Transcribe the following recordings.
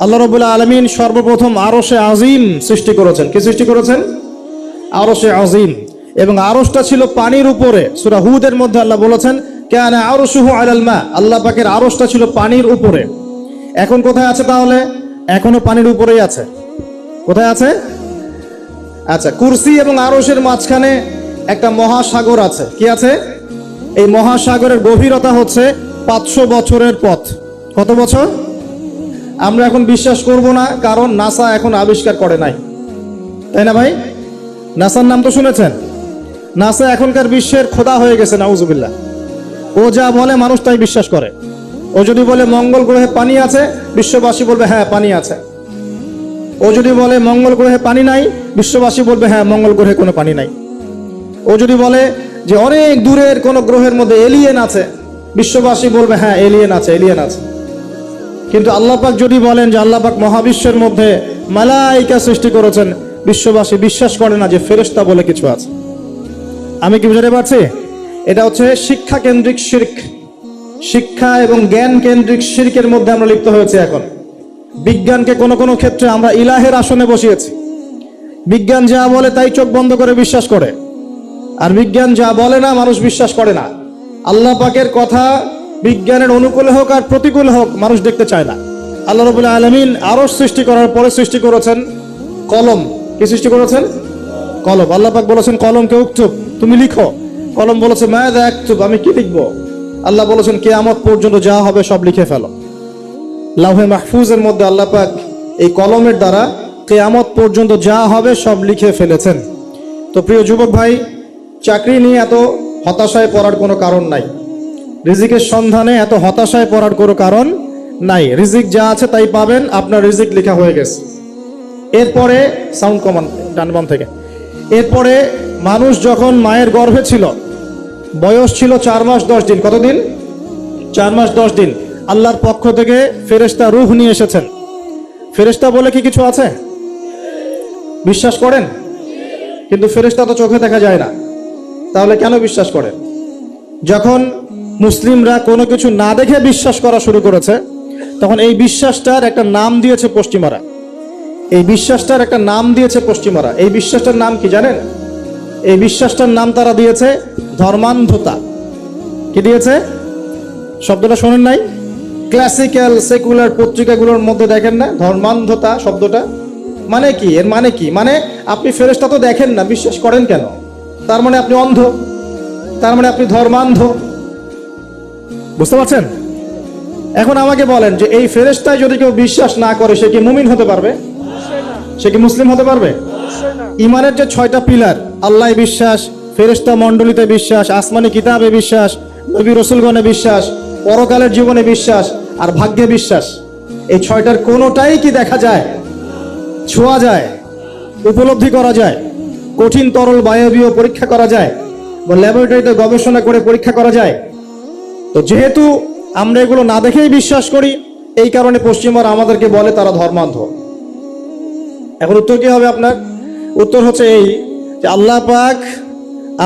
আল্লাহ রবুল্লা আলমিন সর্বপ্রথম আরশে আজিম সৃষ্টি করেছেন। কি সৃষ্টি করেছেন? আরশে আজিম। এবং আরশটা ছিল পানির উপরে। সুরা হুদের মধ্যে আল্লাহ বলেছেন, কেন আরশুহু আলাল মা। আল্লাহ পাকের আরশটা ছিল পানির উপরে। এখন কোথায় আছে তাহলে? এখনও পানির উপরেই আছে। কোথায় আছে? আচ্ছা কুরসি এবং আরশের মাঝখানে একটা মহাসাগর আছে। কি আছে? এই মহাসাগরের গভীরতা হচ্ছে পাঁচশো বছরের পথ। কত বছর? আমরা এখন বিশ্বাস করব না, কারণ নাসা এখন আবিষ্কার করে নাই। তাই না ভাই? নাসার নাম তো শুনেছেন? নাসা এখনকার বিশ্বের খোদা হয়ে গেছে, নাউজুবিল্লাহ। ও যা বলে মানুষ তাই বিশ্বাস করে। ও যদি বলে মঙ্গল গ্রহে পানি আছে, বিশ্ববাসী বলবে হ্যাঁ পানি আছে। ও যদি বলে মঙ্গল গ্রহে পানি নাই, বিশ্ববাসী বলবে হ্যাঁ মঙ্গল গ্রহে কোনো পানি নাই। ও যদি বলে যে অনেক দূরের কোনো গ্রহের মধ্যে এলিয়েন আছে, বিশ্ববাসী বলবে হ্যাঁ এলিয়েন আছে এলিয়েন আছে। কিন্তু আল্লাহ পাক যদি বলেন যে আল্লাহ পাক মহাবিশ্বের মধ্যে মালাইকা সৃষ্টি করেছেন, বিশ্ববাসী বিশ্বাস করে না যে ফেরেশতা বলে কিছু আছে। আমি কি বুঝাতে পারছি? এটা হচ্ছে শিক্ষা কেন্দ্রিক শির্ক। শিক্ষা এবং জ্ঞান কেন্দ্রিক শির্কের মধ্যে আমরা লিপ্ত হয়েছে এখন। বিজ্ঞানকে কোনো কোনো ক্ষেত্রে আমরা ইলাহের আসনে বসিয়েছি। বিজ্ঞান যা বলে তাই চোখ বন্ধ করে বিশ্বাস করে। আর বিজ্ঞান যা বলে না, মানুষ বিশ্বাস করে না। আল্লাহ পাকের কথা বিজ্ঞানের অনুকূলে হোক আর প্রতিকূলে হোক, মানুষ দেখতে চায় না। আল্লাহ রবুল্লাহ আলমিন আরও সৃষ্টি করার পরে সৃষ্টি করেছেন কলম। কি সৃষ্টি করেছেন? কলম। আল্লাহ পাক বলেছেন, কলমকে উক্তুব। তুমি লিখো। কলম বলেছে, মায়াদা একতুব আমি কি লিখব? আল্লাহ বলেছেন কে কেয়ামত পর্যন্ত যা হবে সব লিখে ফেলো। লাউহে মাহফুজের মধ্যে আল্লাহ পাক এই কলমের দ্বারা কেয়ামত পর্যন্ত যা হবে সব লিখে ফেলেছেন। তো প্রিয় যুবক ভাই, চাকরি নিয়ে এত হতাশায় পড়ার কোনো কারণ নাই। রিজিকের সন্ধানে এত হতাশায় পড়ার কোনো কারণ নাই। রিজিক যা আছে তাই পাবেন, আপনার রিজিক লেখা হয়ে গেছে। এরপরে সাউন্ড কমান ডানবাম থেকে। এরপরে মানুষ যখন মায়ের গর্ভে ছিল, বয়স ছিল চার মাস দশ দিন। কতদিন? চার মাস দশ দিন। আল্লাহর পক্ষ থেকে ফেরেশতা রুহ নিয়ে এসেছেন। ফেরেশতা বলে কি কিছু আছে? বিশ্বাস করেন? কিন্তু ফেরেশতা তো চোখে দেখা যায় না। তাহলে কেন বিশ্বাস করেন? যখন মুসলিমরা কোনো কিছু না দেখে বিশ্বাস করা শুরু করেছে, তখন এই বিশ্বাসটার একটা নাম দিয়েছে পশ্চিমারা। এই বিশ্বাসটার একটা নাম দিয়েছে পশ্চিমারা। এই বিশ্বাসটার নাম কি জানেন? এই বিশ্বাসটার নাম তারা দিয়েছে ধর্মান্ধতা। কি দিয়েছে? শব্দটা শোনেন নাই? ক্লাসিক্যাল সেকুলার পত্রিকাগুলোর মধ্যে দেখেন না? ধর্মান্ধতা শব্দটা। মানে কি? এর মানে কি? মানে আপনি ফেরেশতা তো দেখেন না, বিশ্বাস করেন কেন? তার মানে আপনি অন্ধ। তার মানে আপনি ধর্মান্ধ। বুঝতে পারছেন? এখন আমাকে বলেন যে এই ফেরেস্তায় যদি কেউ বিশ্বাস না করে, সে কি মুমিন হতে পারবে? সে কি মুসলিম হতে পারবে? ইমানের যে ছয়টা পিলার আল্লাহ বিশ্বাস, ফেরেশতা মণ্ডলীতে বিশ্বাস, আসমানি কিতাবে বিশ্বাস, নবী রসুলগণে বিশ্বাস, পরকালের জীবনে বিশ্বাস, আর ভাগ্যে বিশ্বাস। এই ছয়টার কোনোটাই কি দেখা যায়? ছোঁয়া যায়, উপলব্ধি করা যায়, কঠিন তরল বায়বীয় পরীক্ষা করা যায়, বা ল্যাবরেটরিতে গবেষণা করে পরীক্ষা করা যায় তো যেহেতু আমরা এগুলো না দেখেই বিশ্বাস করি, এই কারণে পশ্চিমবঙ্গ আমাদেরকে বলে তারা ধর্মান্ধ। এখন উত্তর কি হবে আপনার? উত্তর হচ্ছে এই যে আল্লাহ পাক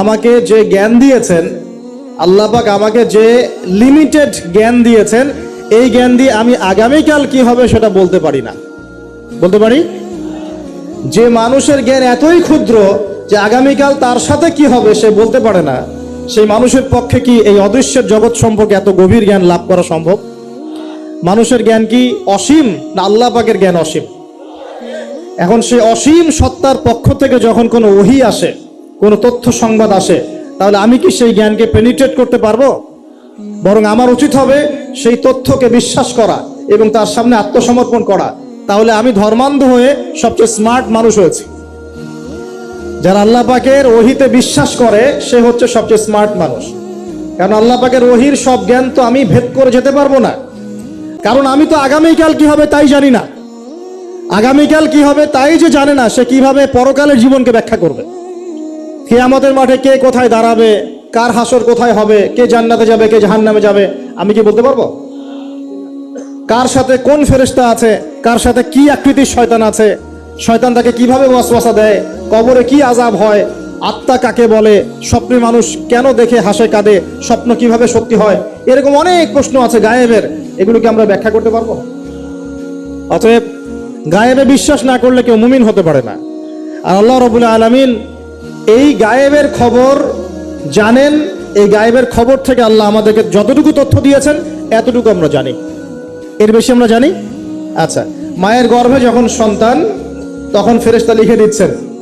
আমাকে যে জ্ঞান দিয়েছেন, আল্লাহ পাক আমাকে যে লিমিটেড জ্ঞান দিয়েছেন, এই জ্ঞান দিয়ে আমি আগামীকাল কি হবে সেটা বলতে পারি না। বলতে পারি? যে মানুষের জ্ঞান এতই ক্ষুদ্র যে আগামীকাল তার সাথে কি হবে সে বলতে পারে না। সেই মানুষের পক্ষে কি এই অদৃশ্যের জগৎ সম্পর্কে এত গভীর জ্ঞান লাভ করা সম্ভব? মানুষের জ্ঞান কি অসীম না আল্লাহ পাকের জ্ঞান অসীম? এখন সেই অসীম সত্তার পক্ষ থেকে যখন কোনো ওহি আসে, কোনো তথ্য সংবাদ আসে, তাহলে আমি কি সেই জ্ঞানকে পেনিট্রেট করতে পারব? বরং আমার উচিত হবে সেই তথ্যকে বিশ্বাস করা এবং তার সামনে আত্মসমর্পণ করা। তাহলে আমি ধর্মান্ধ হয়ে সবচেয়ে স্মার্ট মানুষ হয়েছি। যারা আল্লাহ পাকের ওহিতে বিশ্বাস করে, সে হচ্ছে সবচেয়ে স্মার্ট মানুষ। কারণ আল্লাহ পাকের ওহির সব জ্ঞান তো আমি ভেদ করে যেতে পারব না। কারণ আমি তো আগামীকাল কি হবে তাই জানি না। আগামীকাল কি হবে তাই যে জানে না, সে কীভাবে পরকালের জীবনকে ব্যাখ্যা করবে। কিয়ামতের মাঠে কে কোথায় দাঁড়াবে, কার হাসর কোথায় হবে, কে জান্নাতে যাবে, কে জাহান্নামে যাবে, আমি কি বলতে পারব? কার সাথে কোন ফেরেশতা আছে, কার সাথে কি আকৃতির শয়তান আছে, শয়তান তাকে কীভাবে ওয়াসওয়াসা দেয় কবরে কি আজাব হয়? আত্মা কাকে বলে? স্বপ্নে মানুষ কেন দেখে হাসে কাঁদে? স্বপ্ন কীভাবে সত্যি হয়? এরকম অনেক প্রশ্ন আছে গায়েবের। এগুলোকে আমরা ব্যাখ্যা করতে পারব? অতএব গায়েবে বিশ্বাস না করলে কেউ মুমিন হতে পারে না। আর আল্লাহ রবুল্লা আলমিন এই গায়েবের খবর জানেন। এই গায়েবের খবর থেকে আল্লাহ আমাদেরকে যতটুকু তথ্য দিয়েছেন, এতটুকু আমরা জানি। এর বেশি আমরা জানি? আচ্ছা মায়ের গর্ভে যখন সন্তান, তখন ফেরেশতা লিখে দিচ্ছেন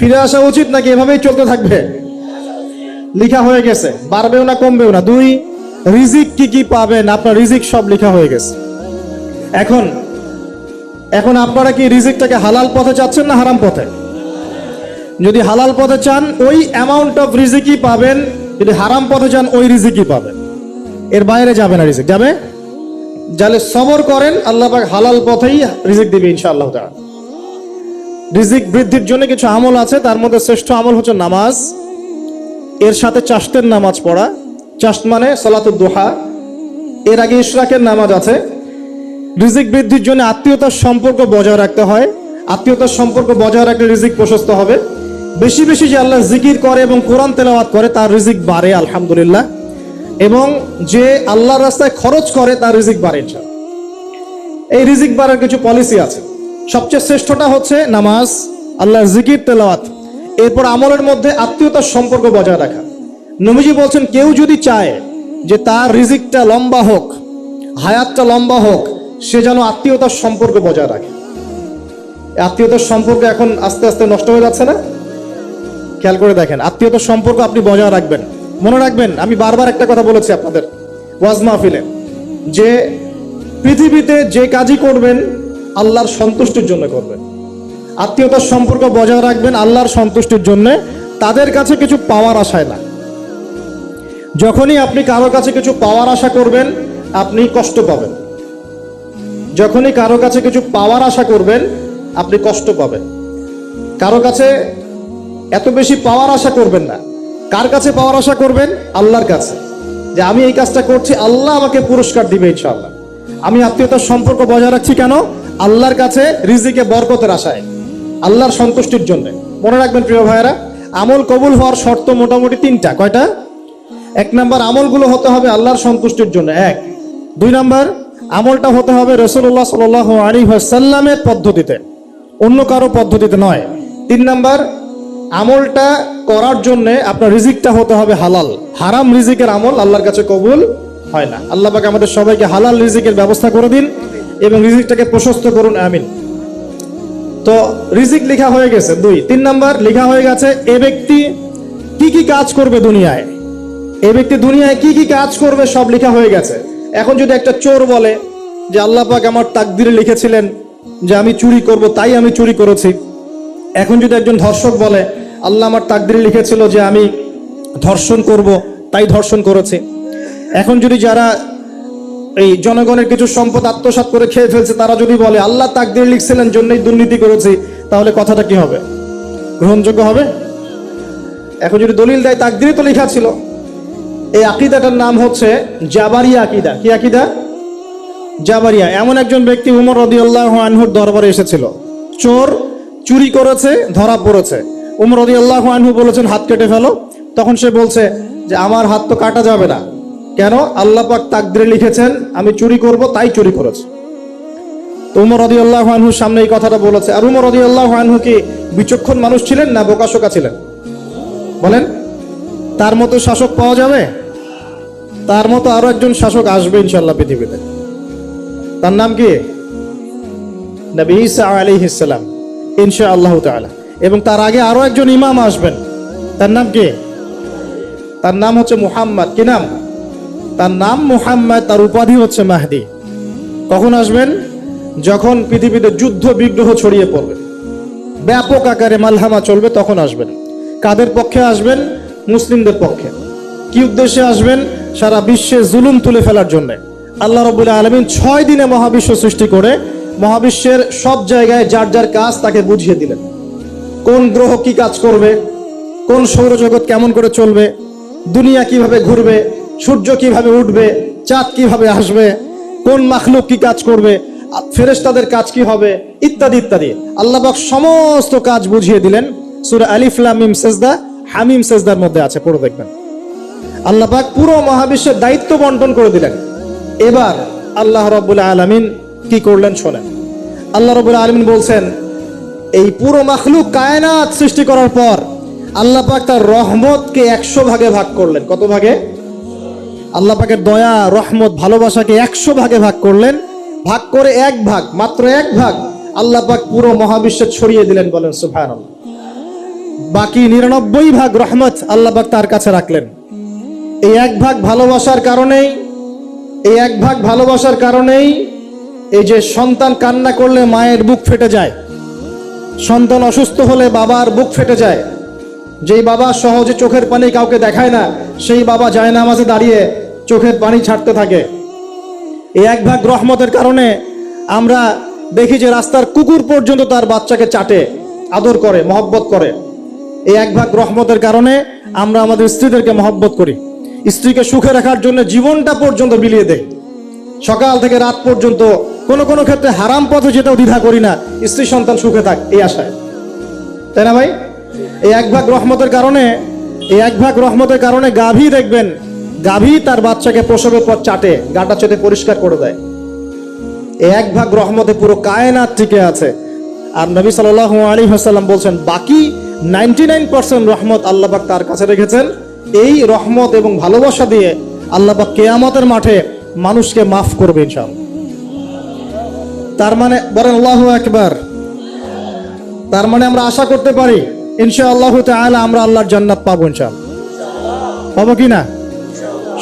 ফিরে আসা উচিত নাকি এভাবেই চলতে থাকবে? লিখা হয়ে গেছে। বাড়বেও না, কমবেও না। দুই, রিজিক কি কি পাবেন? আপনার রিজিক সব লিখা হয়ে গেছে। এখন এখন আপনারা কি রিজিকটাকে হালাল পথে চাচ্ছেন না হারাম পথে? যদি হালাল পথে চান, ওই অ্যামাউন্ট অফ রিজিকই পাবেন। যদি হারাম পথে চান, ওই রিজিকই পাবেন। এর বাইরে যাবে না রিজিক। যাবে? যাহলে সবর করেন, আল্লাহ পাক হালাল পথেই রিজিক দিবে ইনশাআল্লাহ তাআলা। রিজিক বৃদ্ধির জন্য কিছু আমল আছে, তার মধ্যে শ্রেষ্ঠ আমল হচ্ছে নামাজ। এর সাথে চাষতের নামাজ পড়া। চাষ্ট মানে সলাতুদ দোহা। এর আগে ইশরাকের নামাজ আছে। রিজিক বৃদ্ধির জন্য আত্মীয়তার সম্পর্ক বজায় রাখতে হয়। আত্মীয়তার সম্পর্ক বজায় রাখলে রিজিক প্রশস্ত হবে। বেশি বেশি যে আল্লাহ জিকির করে এবং কোরআন তেলাওয়াত করে, তার রিজিক বাড়ে, আলহামদুলিল্লাহ। এবং যে আল্লাহর রাস্তায় খরচ করে, তার রিজিক বাড়ে এই রিজিক বাড়ার কিছু পলিসি আছে। সবচেয়ে শ্রেষ্ঠটা হচ্ছে নামাজ, আল্লাহর জিকির, তেলাওয়াত। এরপর আমলের মধ্যে আত্মীয়তার সম্পর্ক বজায় রাখা। নবীজি বলছেন, কেউ যদি চায় যে তার রিজিকটা লম্বা হোক, হায়াতটা লম্বা হোক, সে যেন আত্মীয়তার সম্পর্ক বজায় রাখে। আত্মীয়তার সম্পর্ক এখন আস্তে আস্তে নষ্ট হয়ে যাচ্ছে না? খেয়াল করে দেখেন, আত্মীয়তার সম্পর্ক আপনি বজায় রাখবেন। মনে রাখবেন, আমি বারবার একটা কথা বলেছি আপনাদের ওয়াজ মাহফিলে, যে পৃথিবীতে যে কাজই করবেন আল্লাহর সন্তুষ্টির জন্য করবেন আত্মীয়তার সম্পর্ক বজায় রাখবেন আল্লাহর সন্তুষ্টির জন্য, তাদের কাছে কিছু পাওয়ার আশায় না। যখনই আপনি কারও কাছে কিছু পাওয়ার আশা করবেন, আপনি কষ্ট পাবেন। যখনই কারও কাছে কিছু পাওয়ার আশা করবেন, আপনি কষ্ট পাবেন। কারও কাছে এত বেশি পাওয়ার আশা করবেন না। কার কাছে পাওয়ার আশা করবেন? আল্লাহর কাছে। যে আমি এই কাজটা করছি, আল্লাহ আমাকে পুরস্কার দিবে ইনশাআল্লাহ। আমি আত্মীয়তার সম্পর্ক বজায় রাখছি কেন? আল্লাহর কাছে রিজিকে বরকতের আশায়, আল্লাহর সন্তুষ্টির জন্য। মনে রাখবেন প্রিয় ভাইয়েরা, আমল কবুল হওয়ার শর্ত মোটামুটি তিনটা। কয়টা? এক নাম্বার, আমলগুলো হতে হবে আল্লাহর সন্তুষ্টির জন্য। এক। দুই নাম্বার, আমলটা হতে হবে রসুল্লাহ সাল আলী সাল্লামের পদ্ধতিতে। অন্য কারও পদ্ধতিতে নয়। তিন নাম্বার, আমলটা করার জন্য আপনার রিজিকটা হতে হবে হালাল। হারাম রিজিকের আমল আল্লাহর কাছে কবুল হয় না। আল্লাহ পাক আমাদের সবাইকে হালাল রিজিকের ব্যবস্থা করে দিন। এবং রিজিকটাকে প্রশস্ত করুন, আমিন। তো রিজিক লেখা হয়ে গেছে, দুই। তিন নাম্বার, লেখা হয়ে গেছে, এ ব্যক্তি কি কি কাজ করবে দুনিয়ায়? এ ব্যক্তি দুনিয়ায় কি কি কাজ করবে সব লেখা হয়ে গেছে। এখন যদি একটা চোর বলে যে, আল্লাহ পাক আমার তাকদিরে লিখেছিলেন যে, আমি চুরি করব, তাই আমি চুরি করেছি। এখন যদি একজন ধর্ষক বলে, আল্লাহ আমার তাকদিরে লিখেছিল যে, আমি ধর্ষণ করব, তাই ধর্ষণ করেছি। এখন যদি যারা এই জনগণের কিছু সম্পদ আত্মসাৎ করে খেয়ে ফেলছে, তারা যদি বলে, আল্লাহ তাকদির লিখছিলেন, জন্যই দুর্নীতি করেছি, তাহলে কথাটা কি হবে? গ্রহণযোগ্য হবে? এখন যদি দলিল দেয় তাকদিরে তো লেখা ছিল। এই আকিদাটার নাম হচ্ছে জাবারিয়া আকিদা। কি আকিদা? জাবারিয়া। এমন একজন ব্যক্তি উমর রদিউল্লাহ আনহুর দরবারে এসেছিল। চোর চুরি করেছে, ধরা পড়েছে। উমর রদিউল্লাহ আনহু বলেছেন, হাত কেটে ফেলো। তখন সে বলছে যে, আমার হাত তো কাটা যাবে না। কেন আল্লাহ পাক তাকদিরে লিখেছেন, আমি চুরি করব, তাই চুরি করেছে। তো উমর রদিউল্লাহ আনহুর সামনে এই কথাটা বলেছে। আর উমর রদিউল্লাহ আনহু কি বিচক্ষণ মানুষ ছিলেন না বোকাশোকা ছিলেন? বলেন, তার মতো শাসক পাওয়া যাবে? তার মতো আরও একজন শাসক আসবে ইনশাল্লাহ পৃথিবীতে। তার নাম কি? নবী ঈসা আলাইহিস সালাম ইনশা আল্লাহ এবং তার আগে আরও একজন ইমাম আসবেন। তার নাম কি? তার নাম হচ্ছে মুহাম্মদ। কি নাম? তার নাম মুহাম্মদ, তার উপাধি হচ্ছে মাহদি। কখন আসবেন? যখন পৃথিবীতে যুদ্ধ বিগ্রহ ছড়িয়ে পড়বে। ব্যাপক আকারে মালহামা চলবে, তখন আসবেন। কাদের পক্ষে আসবেন? মুসলিমদের পক্ষে। কি উদ্দেশ্যে আসবেন? সারা বিশ্বে জুলুম তুলে ফেলার জন্য। আল্লাহ রবুল্লাহ আলমিন ছয় দিনে মহাবিশ্ব সৃষ্টি করে মহাবিশ্বের সব জায়গায় যার যার কাজ তাকে বুঝিয়ে দিলেন। কোন গ্রহ কি কাজ করবে? কোন সৌরজগৎ কেমন করে চলবে? দুনিয়া কীভাবে ঘুরবে? সূর্য কীভাবে উঠবে, চাঁদ কীভাবে আসবে, কোন মাখলুক কি কাজ করবে ফেরেশতাদের কাজ কি হবে, ইত্যাদি ইত্যাদি। আল্লাহবাক সমস্ত কাজ বুঝিয়ে দিলেন। সুরা আলিফ, লাম, মিম, সেজদা, হামিম সেজদার মধ্যে আছে, পড়ে দেখবেন। আল্লাহ পাক পুরো মহাবিশ্বের দায়িত্ব বন্টন করে দিলেন। এবার আল্লাহ রব্বুল আলমিন কি করলেন শোনেন। আল্লাহ রব্বুল আলমিন বলছেন, এই পুরো মাখলুক কায়নাত সৃষ্টি করার পর আল্লাহ পাক তার রহমতকে একশো ভাগে ভাগ করলেন। কত ভাগে? আল্লাহ পাকের দয়া, রহমত, ভালোবাসাকে একশো ভাগে ভাগ করলেন। ভাগ করে এক ভাগ, মাত্র এক ভাগ আল্লাহ পাক পুরো মহাবিশ্বে ছড়িয়ে দিলেন বলেন সুফায়ন বাকি নিরানব্বই ভাগ রহমত আল্লাহ পাক তার কাছে রাখলেন। এই এক ভাগ ভালোবাসার কারণেই, এই এক ভাগ ভালোবাসার কারণেই এই যে সন্তান কান্না করলে মায়ের বুক ফেটে যায়, সন্তান অসুস্থ হলে বাবার বুক ফেটে যায় যেই বাবা সহজে চোখের পানি কাউকে দেখায় না, সেই বাবা যায় না মাঝে দাঁড়িয়ে চোখের পানি ছাড়তে থাকে। এই এক ভাগ রহমতের কারণে আমরা দেখি যে রাস্তার কুকুর পর্যন্ত তার বাচ্চাকে চাটে, আদর করে, মহব্বত করে। এই এক ভাগ রহমতের কারণে আমরা আমাদের স্ত্রীদেরকে মহব্বত করি। স্ত্রীকে সুখে রাখার জন্য জীবনটা পর্যন্ত বিলিয়ে দেয় সকাল থেকে রাত পর্যন্ত কোনো কোনো ক্ষেত্রে হারাম পথে যেতেও দ্বিধা করি না, স্ত্রী সন্তান সুখে থাক, এই আশায়। তাই না ভাই? এই এক ভাগ রহমতের কারণে, এই এক ভাগ রহমতের কারণে গাভী দেখবেন, গাভী তার বাচ্চাকে প্রসবের পর চাটে, গাটা চেটে পরিষ্কার করে দেয়। এই এক ভাগ রহমতে পুরো কায়নাত টিকে আছে। আর নবী সাল আলী হাসাল্লাম বলছেন, বাকি নাইনটি নাইন পার্সেন্ট রহমত আল্লাহবাক তার কাছে রেখেছেন। এই রহমত এবং ভালোবাসা দিয়ে আল্লাহবাক কেয়ামতের মাঠে মানুষকে মাফ করবে ইনশাল তার মানে বলেন আল্লাহ একবার তার মানে আমরা আশা করতে পারি ইনশা আল্লাহ তাহলে আমরা আল্লাহর জান্নাত পাবো ইনশাল পাবো কি না?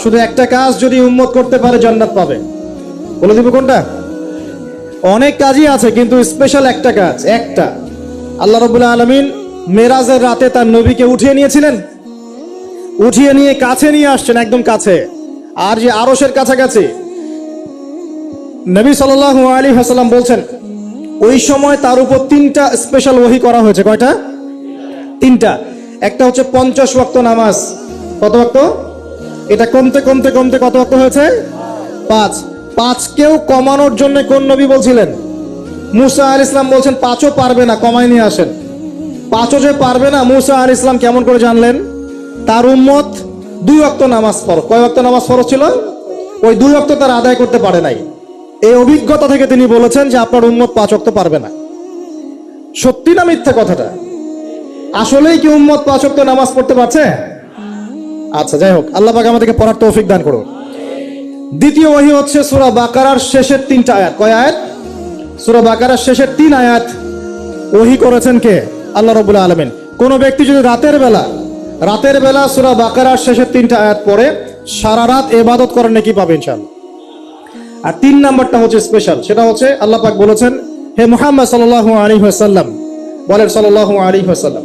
শুধু একটা কাজ যদি উন্মত করতে পারে জান্নাত পাবে। বলে দিব কোনটা? অনেক কাজই আছে, কিন্তু স্পেশাল একটা কাজ, একটা। আল্লাহ রবুল্লাহ আলমিন মেরাজের রাতে তার নবীকে উঠিয়ে নিয়েছিলেন। উঠিয়ে নিয়ে কাছে নিয়ে আসছেন, একদম কাছে। আর যে আরসের কাছাকাছি। নবী সাল আলী হাসাল্লাম বলছেন, ওই সময় তার উপর তিনটা স্পেশাল ওহি করা হয়েছে। কয়টা? তিনটা। একটা হচ্ছে পঞ্চাশ ওয়াক্ত নামাজ। কত ওয়াক্ত? এটা কমতে কমতে কমতে কত ওয়াক্ত হয়েছে? পাঁচ। পাঁচকেও কমানোর জন্য কোন নবী বলছিলেন? মুসা আল ইসলাম বলছেন, পাঁচও পারবে না, কমায় নিয়ে আসেন। পাঁচও যে পারবে না, মুসা আল ইসলাম কেমন করে জানলেন? তার উম্মত দুই অক্ত নামাজ পড় কয় অক্ত নামাজ ফরজ ছিল? ওই দুই অক্ত তার আদায় করতে পারে নাই। এই অভিজ্ঞতা থেকে তিনি বলেছেন যে আপনার উম্মত পাঁচ অক্ত পারবে না। সত্যি না মিথ্যা কথাটা? আসলেই কি উম্মত পাঁচ অক্ত নামাজ পড়তে পারছে? আচ্ছা যাই হোক, আল্লাহ পাক আমাদেরকে পড়ার তৌফিক দান করুন দ্বিতীয় ওহি হচ্ছে সুরা বাকারার শেষের তিনটা আয়াত। কয় আয়াত? সুরা বাকারার শেষের তিন আয়াত ওহি করেছেন কে? আল্লাহ রবুল্লাহ আলমিন। কোন ব্যক্তি যদি রাতের বেলা রাতের বেলা সুরা বাকারার শেষের তিনটা আয়াত পড়ে, সারা রাত এবাদত করেন নাকি পাবে ইনশাল্লাহ আর তিন নাম্বারটা হচ্ছে স্পেশাল সেটা হচ্ছে আল্লাহ পাক বলেছেন, হে মুহাম্মদ সাল্লাহ আলী হাসাল্লাম বলেন সাল্লাহ আলী হাসাল্লাম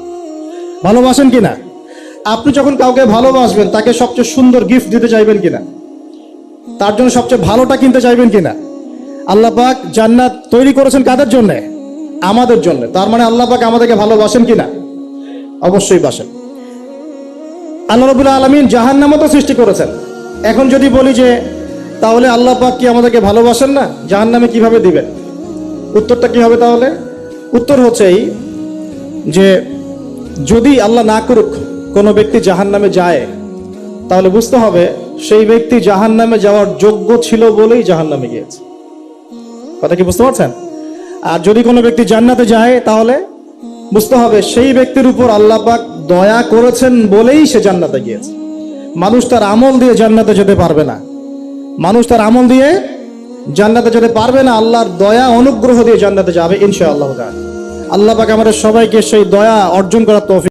ভালোবাসেন কিনা? আপনি যখন কাউকে ভালোবাসবেন, তাকে সবচেয়ে সুন্দর গিফট দিতে চাইবেন কিনা? তার জন্য সবচেয়ে ভালোটা কিনতে চাইবেন কিনা? আল্লাহ পাক জান্নাত তৈরি করেছেন কাদের জন্য? আমাদের জন্য। তার মানে আল্লাহ পাক আমাদেরকে ভালোবাসেন কিনা? অবশ্যই বাসেন। আল্লাহ রবুল্লাহ আলমিন জাহান্নামও তো সৃষ্টি করেছেন। এখন যদি বলি যে, তাহলে আল্লাহ পাক কি আমাদেরকে ভালোবাসেন না? জাহান্নামে কীভাবে দিবেন? উত্তরটা কি হবে তাহলে? উত্তর হচ্ছে এই যে যদি আল্লাহ না করুক, কোনো ব্যক্তি জাহান নামে যায়, তাহলে বুঝতে হবে সেই ব্যক্তি জাহান নামে যাওয়ার যোগ্য ছিল বলেই জাহান নামে গিয়েছে। কথা কি বুঝতে পারছেন? আর যদি কোনো ব্যক্তি জান্নাতে যায়, তাহলে বুঝতে হবে সেই ব্যক্তির উপর আল্লাহ পাক দয়া করেছেন বলেই সে জান্নাতে গিয়েছে। মানুষ তার আমল দিয়ে জান্নাতে যেতে পারবে না। মানুষ তার আমল দিয়ে জান্নাতে যেতে পারবে না, আল্লাহর দয়া, অনুগ্রহ দিয়ে জান্নাতে যাবে, ইনশাআল্লাহ আল্লাহ পাক আমাদের সবাইকে সেই দয়া অর্জন করার তৌফিক